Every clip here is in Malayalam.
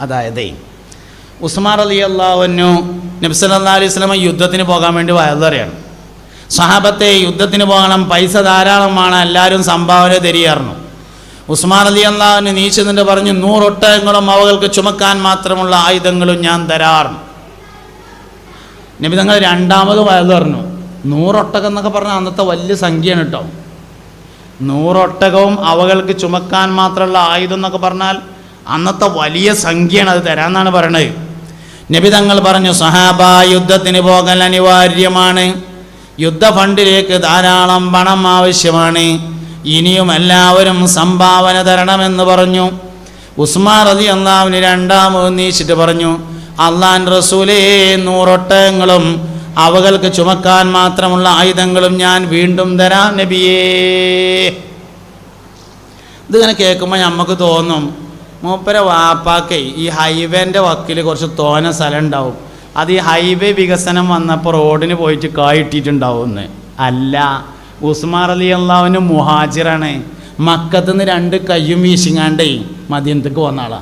അതായത് ഉസ്മാർ അലി അള്ളാഹുനു നബ്സല്ലാ അലൈഹി സ്വലമ യുദ്ധത്തിന് പോകാൻ വേണ്ടി വയലറിയാണ് സഹാബത്തെ യുദ്ധത്തിന് പോകണം പൈസ ധാരാളമാണ് എല്ലാവരും സംഭാവന തരികയായിരുന്നു. ഉസ്മാൻ അലി അള്ളാഹുന് നീച്ചെന്നിട്ട് പറഞ്ഞു നൂറൊട്ടകങ്ങളും അവകൾക്ക് ചുമക്കാൻ മാത്രമുള്ള ആയുധങ്ങളും ഞാൻ തരാറുണ്ട്. നബി രണ്ടാമത് വയതറിഞ്ഞു നൂറൊട്ടകം എന്നൊക്കെ പറഞ്ഞാൽ അന്നത്തെ വലിയ സംഖ്യയാണ് കേട്ടോ. നൂറൊട്ടകവും അവകൾക്ക് ചുമക്കാൻ മാത്രമുള്ള ആയുധം എന്നൊക്കെ പറഞ്ഞാൽ അന്നത്തെ വലിയ സംഖ്യയാണ് അത് തരാമെന്നാണ് പറയണത്. നബി തങ്ങൾ പറഞ്ഞു സഹാബ യുദ്ധത്തിന് പോകൽ അനിവാര്യമാണ്. യുദ്ധ ഫണ്ടിലേക്ക് ധാരാളം പണം ആവശ്യമാണ്. ഇനിയും എല്ലാവരും സംഭാവന തരണമെന്ന് പറഞ്ഞു. ഉസ്മാൻ റതി അള്ളാവിന് രണ്ടാമത് നീച്ചിട്ട് പറഞ്ഞു അള്ളാൻ റസൂലേ നൂറൊട്ടകങ്ങളും അവകൾക്ക് ചുമക്കാൻ മാത്രമുള്ള ആയുധങ്ങളും ഞാൻ വീണ്ടും തരാം നബിയേ. ഇതിങ്ങനെ കേൾക്കുമ്പോൾ നമുക്ക് തോന്നും മൂപ്പര വാപ്പാക്കേ ഈ ഹൈവേന്റെ വക്കിൽ കുറച്ച് തോന സ്ഥലം ഉണ്ടാവും. അത് ഈ ഹൈവേ വികസനം വന്നപ്പോൾ റോഡിന് പോയിട്ട് കായിട്ടിട്ടുണ്ടാവും അല്ല ഉസ്മാർ അലി അള്ളാവിന് മുഹാജിറാണ്. മക്കത്തുനിന്ന് രണ്ട് കയ്യും വീശിങ്ങാണ്ടേ മദീനത്തേക്ക് വന്ന ആളാ.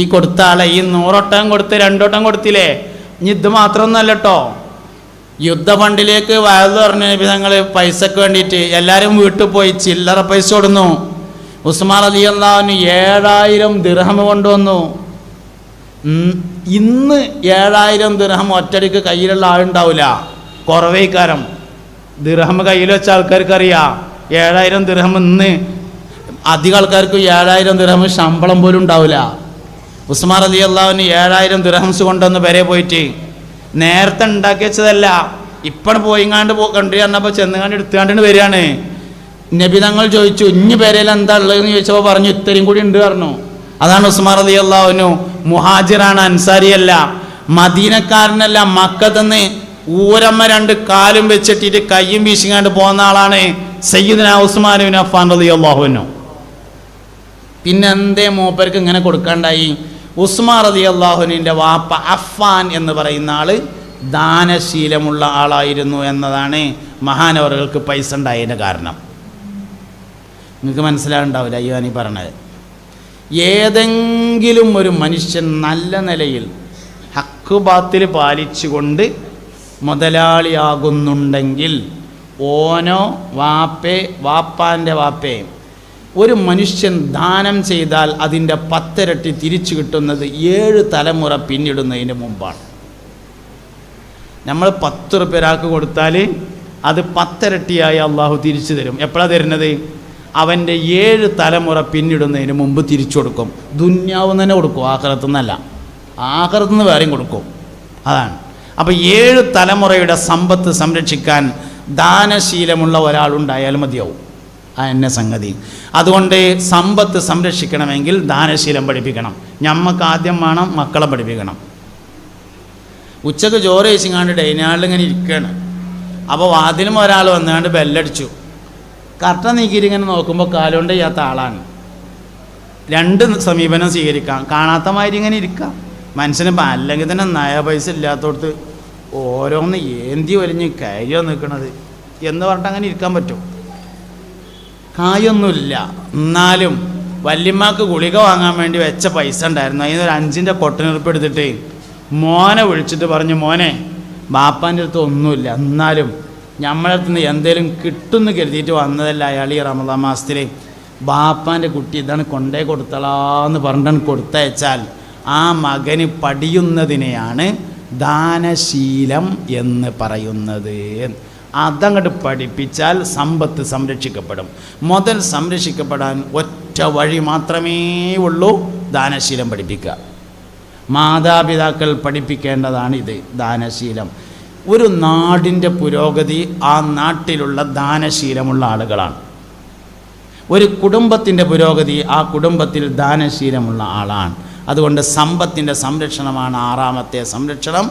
ഈ കൊടുത്ത ആളെ ഈ നൂറൊട്ടം കൊടുത്ത് രണ്ടോട്ടം കൊടുത്തില്ലേ? ഇനി ഇത് മാത്രമൊന്നുമല്ല കേട്ടോ യുദ്ധ ഫണ്ടിലേക്ക് വയത് പറഞ്ഞ വിധങ്ങൾ പൈസക്ക് വേണ്ടിയിട്ട് എല്ലാവരും വീട്ടിൽ പോയി ചില്ലറ പൈസ കൊടുന്നു. ഉസ്മാൻ അലി അള്ളാഹുന് ഏഴായിരം ദിർഹം കൊണ്ടുവന്നു. ഇന്ന് ഏഴായിരം ദിർഹം ഒറ്റടിക്ക് കയ്യിലുള്ള ആളുണ്ടാവില്ല. കുറവേക്കാരം. ദിർഹം കയ്യിൽ വെച്ച ആൾക്കാർക്ക് അറിയാം ഏഴായിരം ദിർഹം ഇന്ന് അധികം ആൾക്കാർക്ക് ഏഴായിരം ദിർഹം ശമ്പളം പോലും ഉണ്ടാവില്ല. ഉസ്മാൻ അലി അള്ളാഹുന് ഏഴായിരം ദിർഹംസ് കൊണ്ടുവന്ന് വരെ പോയിട്ട് നേരത്തെ ഉണ്ടാക്കി വെച്ചതല്ല ഇപ്പം പോയിങ്ങാണ്ട് കണ്ടു ചെന്നങ്ങാണ്ട് എടുത്തുകാണ്ടിന് വരികയാണ്. നബി തങ്ങൾ ചോദിച്ചു ഇഞ്ഞ് പേരയിൽ എന്താ ഉള്ളതെന്ന് ചോദിച്ചപ്പോൾ പറഞ്ഞു ഇത്രയും കൂടി ഉണ്ട് പറഞ്ഞു. അതാണ് ഉസ്മാൻ അലി അള്ളാഹുനു മുഹാജിറാണ് അൻസാരിയല്ല. മദീനക്കാരനല്ല മക്കത്തുനിന്ന് ഊരമ്മ രണ്ട് കാലും വെച്ചിട്ടിട്ട് കയ്യും വീശിങ്ങാണ്ട് പോകുന്ന ആളാണ് സയ്യിദിന ഉസ്മാനുവിന് അഫാൻ അലി അള്ളാഹുനു പിന്നെ എന്തേ മൂപ്പർക്ക് ഇങ്ങനെ കൊടുക്കാണ്ടായി? ഉസ്മാൻ റതി അള്ളാഹുനിന്റെ വാപ്പ അഫാൻ എന്ന് പറയുന്ന ആൾ ദാനശീലമുള്ള ആളായിരുന്നു എന്നതാണ് മഹാനവറുകൾക്ക് പൈസ ഉണ്ടായതിന്റെ കാരണം. നിങ്ങൾക്ക് മനസ്സിലാകണ്ടാവില്ല അയ്യോ നീ പറഞ്ഞത്. ഏതെങ്കിലും ഒരു മനുഷ്യൻ നല്ല നിലയിൽ ഹക്ക് ബാത്തിൽ പാലിച്ചുകൊണ്ട് മുതലാളിയാകുന്നുണ്ടെങ്കിൽ ഓനോ വാപ്പേ വാപ്പാന്റെ വാപ്പേ ഒരു മനുഷ്യൻ ദാനം ചെയ്താൽ അതിന്റെ പത്തിരട്ടി തിരിച്ചു കിട്ടുന്നത് ഏഴ് തലമുറ പിന്നിടുന്നതിന് മുമ്പാണ്. നമ്മൾ പത്ത് റുപ്യ ഒരാൾക്ക് കൊടുത്താൽ അത് പത്തിരട്ടിയായി അള്ളാഹു തിരിച്ചു തരും. എപ്പോഴാണ് തരുന്നത്? അവന്റെ ഏഴ് തലമുറ പിന്നിടുന്നതിന് മുമ്പ് തിരിച്ചു കൊടുക്കും. ദുന്യാവ് തന്നെ കൊടുക്കും ആഹ്റത്തു നിന്നല്ല ആഹ്റത്തു നിന്ന് വേറെയും കൊടുക്കും. അതാണ്. അപ്പോൾ ഏഴ് തലമുറയുടെ സമ്പത്ത് സംരക്ഷിക്കാൻ ദാനശീലമുള്ള ഒരാളുണ്ടായാൽ മതിയാവും. ആ എന്നെ സംഗതി. അതുകൊണ്ട് സമ്പത്ത് സംരക്ഷിക്കണമെങ്കിൽ ദാനശീലം പഠിപ്പിക്കണം. ഞമ്മക്ക് ആദ്യം വേണം മക്കളെ പഠിപ്പിക്കണം. ഉച്ചയ്ക്ക് ചോറ് കഴിച്ചിങ്ങാണ്ട് ഡൈനാളിൽ ഇങ്ങനെ ഇരിക്കുകയാണ് അപ്പോൾ വാതിലും ഒരാൾ വന്നുകൊണ്ട് ബെല്ലടിച്ചു. കറക്റ്റ് നീക്കിയിട്ട് ഇങ്ങനെ നോക്കുമ്പോൾ കാലുകൊണ്ട് ചെയ്യാത്ത ആളാണ്. രണ്ട് സമീപനം സ്വീകരിക്കാം. കാണാത്ത മാതിരി ഇങ്ങനെ ഇരിക്കാം. മനുഷ്യന് അല്ലെങ്കിൽ തന്നെ നയ പൈസ ഇല്ലാത്തടത്ത് ഓരോന്ന് ഏന്തി വലിഞ്ഞ് കാര്യം നിൽക്കണത് എന്ന് പറഞ്ഞിട്ട് അങ്ങനെ ഇരിക്കാൻ പറ്റും. കായൊന്നുമില്ല എന്നാലും വല്യമ്മക്ക് ഗുളിക വാങ്ങാൻ വേണ്ടി വെച്ച പൈസ ഉണ്ടായിരുന്നു. അതിന് ഒരു അഞ്ചിന്റെ കൊട്ടനിറപ്പെടുത്തിട്ട് മോനെ വിളിച്ചിട്ട് പറഞ്ഞു മോനെ ബാപ്പാന്റെ അടുത്ത് ഒന്നുമില്ല. എന്നാലും നമ്മളെ അടുത്ത് നിന്ന് എന്തേലും കിട്ടുമെന്ന് കരുതിയിട്ട് വന്നതല്ല അയാൾ ഈ റമദാ മാസത്തിൽ ബാപ്പാന്റെ കുട്ടി ഇതാണ് കൊണ്ടേ കൊടുത്തളാന്ന് പറഞ്ഞിട്ടാണ് കൊടുത്തയച്ചാൽ ആ മകന് പഠിയുന്നതിനെയാണ് ദാനശീലം എന്ന് പറയുന്നത്. അതങ്ങോട്ട് പഠിപ്പിച്ചാൽ സമ്പത്ത് സംരക്ഷിക്കപ്പെടും. മുതൽ സംരക്ഷിക്കപ്പെടാൻ ഒറ്റ വഴി മാത്രമേ ഉള്ളൂ ദാനശീലം പഠിപ്പിക്കുക. മാതാപിതാക്കൾ പഠിപ്പിക്കേണ്ടതാണ് പഠിപ്പിക്കേണ്ടതാണിത് ദാനശീലം. ഒരു നാടിന്റെ പുരോഗതി ആ നാട്ടിലുള്ള ദാനശീലമുള്ള ആളുകളാണ്. ഒരു കുടുംബത്തിന്റെ പുരോഗതി ആ കുടുംബത്തിൽ ദാനശീലമുള്ള ആളാണ്. അതുകൊണ്ട് സമ്പത്തിന്റെ സംരക്ഷണമാണ് ആറാമത്തെ സംരക്ഷണം.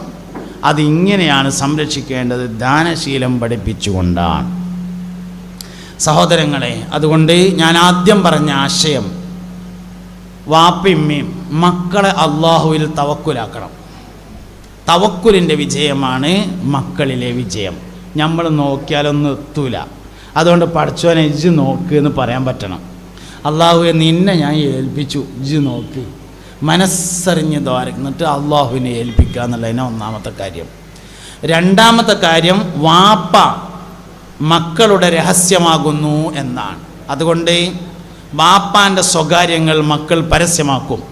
അതിങ്ങനെയാണ് സംരക്ഷിക്കേണ്ടത് ദാനശീലം പഠിപ്പിച്ചുകൊണ്ടാണ്. സഹോദരങ്ങളെ അതുകൊണ്ട് ഞാൻ ആദ്യം പറഞ്ഞ ആശയം വാപ്പിമ്മയും മക്കളെ അള്ളാഹുവിൽ തവക്കുലാക്കണം. തവക്കുലിന്റെ വിജയമാണ് മക്കളിലെ വിജയം. നമ്മൾ നോക്കിയാലൊന്നും എത്തൂല. അതുകൊണ്ട് പഠിച്ചോനെ ഇജ് നോക്ക് എന്ന് പറയാൻ പറ്റണം. അള്ളാഹുവെ നിന്നെ ഞാൻ ഏൽപ്പിച്ചു. ഇജ് നോക്ക്. മനസ്സറിഞ്ഞ് ദ്വാരക എന്നിട്ട് അള്ളാഹുവിനെ ഏൽപ്പിക്കുക എന്നുള്ളതിന് ഒന്നാമത്തെ കാര്യം. രണ്ടാമത്തെ കാര്യം വാപ്പ മക്കളുടെ രഹസ്യമാകുന്നു എന്നാണ്. അതുകൊണ്ട് വാപ്പാന്റെ സ്വകാര്യങ്ങൾ മക്കൾ പരസ്യമാക്കും.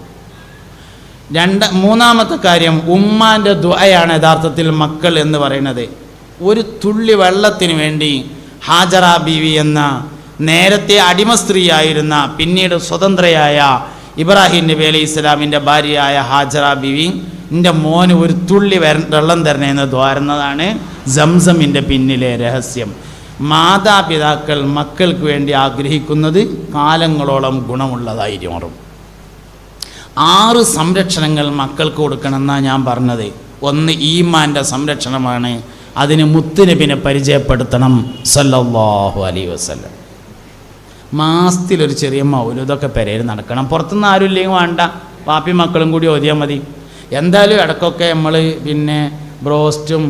രണ്ട് മൂന്നാമത്തെ കാര്യം ഉമ്മാന്റെ ദ്വയാണ് യഥാർത്ഥത്തിൽ മക്കൾ എന്ന് പറയുന്നത്. ഒരു തുള്ളി വെള്ളത്തിന് വേണ്ടി ഹാജറ ബീവി എന്ന നേരത്തെ അടിമ സ്ത്രീയായിരുന്ന പിന്നീട് സ്വതന്ത്രയായ ഇബ്രാഹിം നബി അലൈഹി ഇസ്ലാമിന്റെ ഭാര്യയായ ഹാജറ ബീവി എന്റെ മോന് ഒരു തുള്ളി വെള്ളം തരണേന്ന് ദ്വാരുന്നതാണ് സംസമിന്റെ പിന്നിലെ രഹസ്യം. മാതാപിതാക്കൾ മക്കൾക്ക് വേണ്ടി ആഗ്രഹിക്കുന്നത് കാലങ്ങളോളം ഗുണമുള്ളതായി മാറും ആറ് സംരക്ഷണങ്ങൾ മക്കൾക്ക് കൊടുക്കണമെന്നാണ് ഞാൻ പറഞ്ഞത്. ഒന്ന് ഈമാന്റെ സംരക്ഷണമാണ്. അതിന് മുത്തുനബിനെ പരിചയപ്പെടുത്തണം. സല്ലാഹു അലൈ വസ്ലം മാസത്തിലൊരു ചെറിയ മൗലൂതൊക്കെ പെരയിൽ നടക്കണം. പുറത്തുനിന്ന് ആരും ഇല്ലെങ്കിൽ വേണ്ട. പാപ്പി മക്കളും കൂടി ഓതിയാൽ മതി. എന്തായാലും ഇടക്കൊക്കെ നമ്മൾ പിന്നെ ബ്രോസ്റ്റും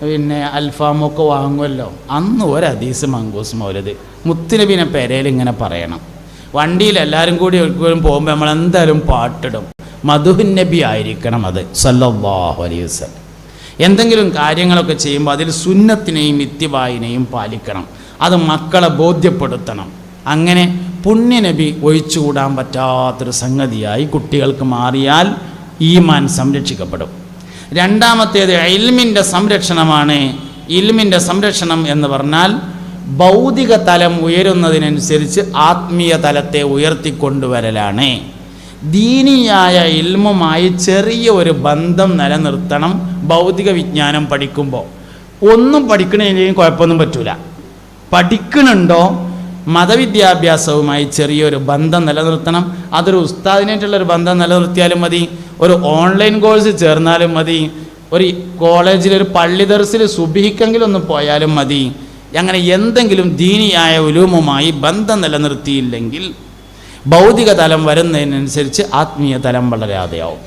പിന്നെ അൽഫാമൊക്കെ വാങ്ങുമല്ലോ അന്ന് ഒരു ഹദീസ് മങ്കൂസ് മൗലത് മുത്തുനബിനെ പെരയിൽ ഇങ്ങനെ പറയണം. വണ്ടിയിൽ എല്ലാവരും കൂടി ഒരിക്കലും പോകുമ്പോൾ നമ്മൾ എന്തായാലും പാട്ടിടും. മധുഹിൻ നബി ആയിരിക്കണം അത് സല്ലാഹു അലൈഹി വസ്ലം എന്തെങ്കിലും കാര്യങ്ങളൊക്കെ ചെയ്യുമ്പോൾ അതിൽ സുന്നത്തിനെയും ഇത്തിവായിനെയും പാലിക്കണം. അത് മക്കളെ ബോധ്യപ്പെടുത്തണം. അങ്ങനെ പുണ്യനബി ഒഴിച്ചുകൂടാൻ പറ്റാത്തൊരു സംഗതിയായി കുട്ടികൾക്ക് മാറിയാൽ ഈമാൻ സംരക്ഷിക്കപ്പെടും. രണ്ടാമത്തേത് ഇൽമിന്റെ സംരക്ഷണമാണ്. ഇൽമിന്റെ സംരക്ഷണം എന്ന് പറഞ്ഞാൽ ഭൗതിക തലം ഉയരുന്നതിനനുസരിച്ച് ആത്മീയ തലത്തെ ഉയർത്തിക്കൊണ്ടുവരലാണ്. ദീനിയായ ഇൽമുമായി ചെറിയ ഒരു ബന്ധം നിലനിർത്തണം ഭൗതിക വിജ്ഞാനം പഠിക്കുമ്പോൾ. ഒന്നും പഠിക്കണില്ലെങ്കിൽ കുഴപ്പമൊന്നും പറ്റൂല. പഠിക്കണുണ്ടോ? മതവിദ്യാഭ്യാസവുമായി ചെറിയൊരു ബന്ധം നിലനിർത്തണം. അതൊരു ഉസ്താദിനായിട്ടുള്ളൊരു ബന്ധം നിലനിർത്തിയാലും മതി. ഒരു ഓൺലൈൻ കോഴ്സ് ചേർന്നാലും മതി. ഒരു കോളേജിൽ ഒരു പള്ളി ദർസിൽ ഒന്ന് പോയാലും മതി. അങ്ങനെ എന്തെങ്കിലും ദീനിയായ ഉലൂമുമായി ബന്ധം നിലനിർത്തിയില്ലെങ്കിൽ ഭൗതിക തലം വരുന്നതിനനുസരിച്ച് ആത്മീയ തലം വളരാതെയാവും.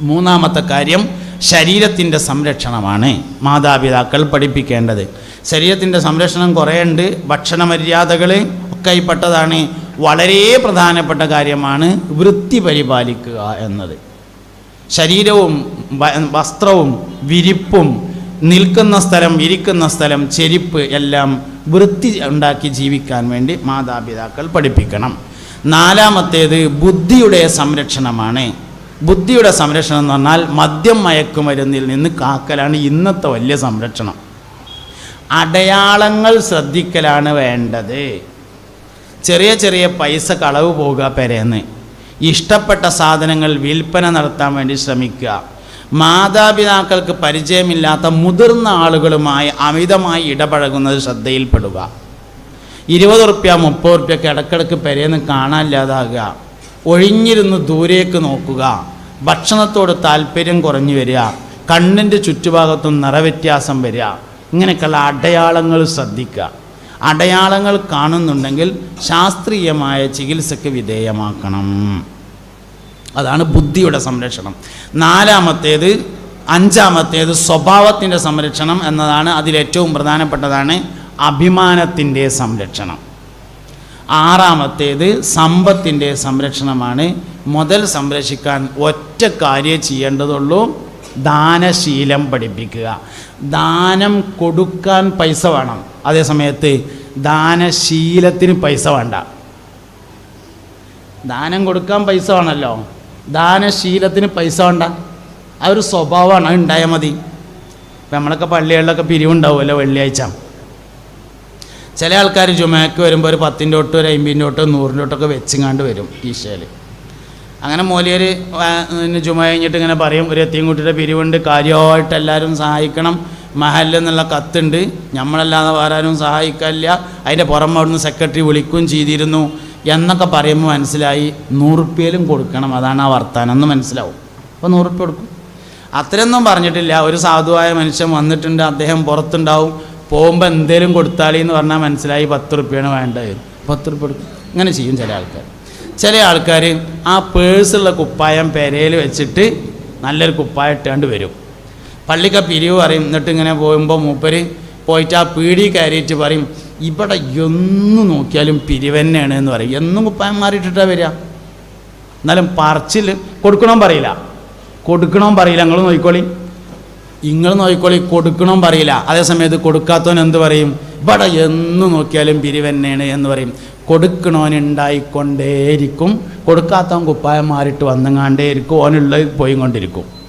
മൂന്നാമത്തെ കാര്യം ശരീരത്തിന്റെ സംരക്ഷണമാണ് മാതാപിതാക്കൾ പഠിപ്പിക്കേണ്ടത്. ശരീരത്തിന്റെ സംരക്ഷണം കുറേ ഉണ്ട് ഭക്ഷണ മര്യാദകൾ ഒക്കെ വളരെ പ്രധാനപ്പെട്ട കാര്യമാണ് വൃത്തി പരിപാലിക്കുക എന്നത്. ശരീരവും വസ്ത്രവും വിരിപ്പും നിൽക്കുന്ന സ്ഥലം ഇരിക്കുന്ന സ്ഥലം ചെരിപ്പ് എല്ലാം വൃത്തി ഉണ്ടാക്കി ജീവിക്കാൻ വേണ്ടി മാതാപിതാക്കൾ പഠിപ്പിക്കണം. നാലാമത്തേത് ബുദ്ധിയുടെ സംരക്ഷണമാണ്. ബുദ്ധിയുടെ സംരക്ഷണം എന്ന് പറഞ്ഞാൽ മദ്യം മയക്കുമരുന്നിൽ നിന്ന് കാക്കലാണ് ഇന്നത്തെ വലിയ സംരക്ഷണം. അടയാളങ്ങൾ ശ്രദ്ധിക്കലാണ് വേണ്ടത്. ചെറിയ ചെറിയ പൈസ കളവ് പോകുക പെരേന്ന്. ഇഷ്ടപ്പെട്ട സാധനങ്ങൾ വിൽപ്പന നടത്താൻ വേണ്ടി ശ്രമിക്കുക. മാതാപിതാക്കൾക്ക് പരിചയമില്ലാത്ത മുതിർന്ന ആളുകളുമായി അമിതമായി ഇടപഴകുന്നത് ശ്രദ്ധയിൽപ്പെടുക. ഇരുപത് റുപ്യ മുപ്പത് റുപ്യൊക്കെ ഇടക്കിടക്ക് പെരേന്ന് കാണാനില്ലാതാകുക. ഒഴിഞ്ഞിരുന്ന് ദൂരേക്ക് നോക്കുക. ഭക്ഷണത്തോട് താല്പര്യം കുറഞ്ഞു വരിക. കണ്ണിന്റെ ചുറ്റുഭാഗത്തും നിറവ്യത്യാസം വരിക. ഇങ്ങനെയൊക്കെയുള്ള അടയാളങ്ങൾ ശ്രദ്ധിക്കുക. അടയാളങ്ങൾ കാണുന്നുണ്ടെങ്കിൽ ശാസ്ത്രീയമായ ചികിത്സയ്ക്ക് വിധേയമാക്കണം. അതാണ് ബുദ്ധിയുടെ സംരക്ഷണം. നാലാമത്തേത് അഞ്ചാമത്തേത് സ്വഭാവത്തിന്റെ സംരക്ഷണം എന്നതാണ് അതിലേറ്റവും പ്രധാനപ്പെട്ടതാണ് അഭിമാനത്തിന്റെ സംരക്ഷണം. ആറാമത്തേത് സമ്പത്തിന്റെ സംരക്ഷണമാണ്. മുതൽ സംരക്ഷിക്കാൻ ഒറ്റ കാര്യം ചെയ്യേണ്ടതുള്ളൂ ദാനശീലം പഠിപ്പിക്കുക. ദാനം കൊടുക്കാൻ പൈസ വേണം. അതേ സമയത്ത് ദാനശീലത്തിന് പൈസ വേണ്ട. ദാനം കൊടുക്കാൻ പൈസ വേണമല്ലോ. ദാനശീലത്തിന് പൈസ വേണ്ട. ആ ഒരു സ്വഭാവമാണ് അത് ഉണ്ടായാൽ മതി. ഇപ്പം നമ്മളൊക്കെ പള്ളികളിലൊക്കെ പിരിവുണ്ടാവുമല്ലോ വെള്ളിയാഴ്ച. ചില ആൾക്കാർ ജുമയ്ക്ക് വരുമ്പോൾ ഒരു പത്തിന്റെ തൊട്ട് ഒരു അമ്പതിന്റെ തൊട്ട് നൂറിന്റെ തൊട്ടൊക്കെ വെച്ചിങ്ങാണ്ട് വരും ഈശയിൽ. അങ്ങനെ മൂലിയർ ജുമ കഴിഞ്ഞിട്ട് ഇങ്ങനെ പറയും ഒരു എത്തിയും കുട്ടിയുടെ പിരിവുണ്ട് കാര്യമായിട്ട് എല്ലാവരും സഹായിക്കണം. മഹൽ എന്നുള്ള കത്തുണ്ട്. നമ്മളല്ലാതെ വേറെ ആരും സഹായിക്കില്ല അതിന്റെ പുറമെ അവിടുന്ന് സെക്രട്ടറി വിളിക്കുകയും ചെയ്തിരുന്നു. എന്നൊക്കെ പറയുമ്പോൾ മനസ്സിലായി നൂറുപ്യയിലും കൊടുക്കണം. അതാണ് ആ വർത്താനം. എന്ന് മനസ്സിലാവും. അപ്പോൾ നൂറുപ്യ കൊടുക്കും. അത്രയൊന്നും പറഞ്ഞിട്ടില്ല. ഒരു സാധുവായ മനുഷ്യൻ വന്നിട്ടുണ്ട്. അദ്ദേഹം പുറത്തുണ്ടാവും. പോകുമ്പോൾ എന്തേലും കൊടുത്താളി എന്ന് പറഞ്ഞാൽ മനസ്സിലായി പത്ത് റുപ്യാണ് വേണ്ടത് പത്ത് റുപ്യ കൊടുക്കും. ഇങ്ങനെ ചെയ്യും ചില ആൾക്കാർ ചില ആൾക്കാർ ആ പേഴ്സുള്ള കുപ്പായം പെരയിൽ വെച്ചിട്ട് നല്ലൊരു കുപ്പായം ഇട്ടാണ്ട് വരും. പള്ളിക്ക പിരിവ് പറയും. എന്നിട്ട് ഇങ്ങനെ പോകുമ്പോൾ മൂപ്പര് പോയിട്ട് ആ പീടി കയറിയിട്ട് പറയും ഇവിടെ എന്ന് നോക്കിയാലും പിരിവന്നെയാണ് എന്ന് പറയും. എന്നും കുപ്പായം മാറിയിട്ടിട്ടാണ് വരിക. എന്നാലും പറച്ചിൽ കൊടുക്കണം പറയില്ല. കൊടുക്കണം പറയില്ല നിങ്ങൾ നോക്കിക്കോളി. നിങ്ങൾ നോക്കിക്കോളി കൊടുക്കണം പറയില്ല. അതേസമയത്ത് കൊടുക്കാത്തവൻ എന്ത് പറയും? ഇവിടെ എന്ന് നോക്കിയാലും പിരിവെന്നെയാണ് എന്ന് പറയും. കൊടുക്കണോനുണ്ടായിക്കൊണ്ടേയിരിക്കും കൊടുക്കാത്തവൻ കുപ്പായം മാറിയിട്ട് വന്നുങ്ങാണ്ടേയിരിക്കും. ഓനുള്ളത് പോയി കൊണ്ടിരിക്കും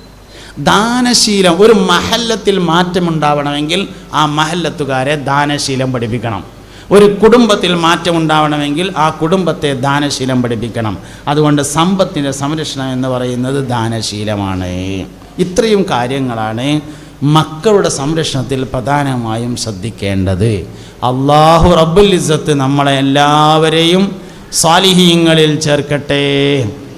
ദാനശീലം ഒരു മഹല്ലത്തിൽ മാറ്റമുണ്ടാവണമെങ്കിൽ ആ മഹല്ലത്തുകാരെ ദാനശീലം പഠിപ്പിക്കണം. ഒരു കുടുംബത്തിൽ മാറ്റമുണ്ടാവണമെങ്കിൽ ആ കുടുംബത്തെ ദാനശീലം പഠിപ്പിക്കണം. അതുകൊണ്ട് സമ്പത്തിന്റെ സംരക്ഷണം എന്ന് പറയുന്നത് ദാനശീലമാണ്. ഇത്രയും കാര്യങ്ങളാണ് മക്കളുടെ സംരക്ഷണത്തിൽ പ്രധാനമായും ശ്രദ്ധിക്കേണ്ടത്. അള്ളാഹു റബ്ബുൽ ഇസത്ത് നമ്മളെ എല്ലാവരെയും സ്വാലിഹീങ്ങളിൽ ചേർക്കട്ടെ.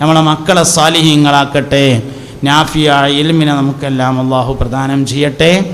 നമ്മളെ മക്കളെ സാലിഹീങ്ങളാക്കട്ടെ. നാഫിയ ഇൽമിനെ നമുക്കെല്ലാം അള്ളാഹു പ്രദാനം ചെയ്യട്ടെ.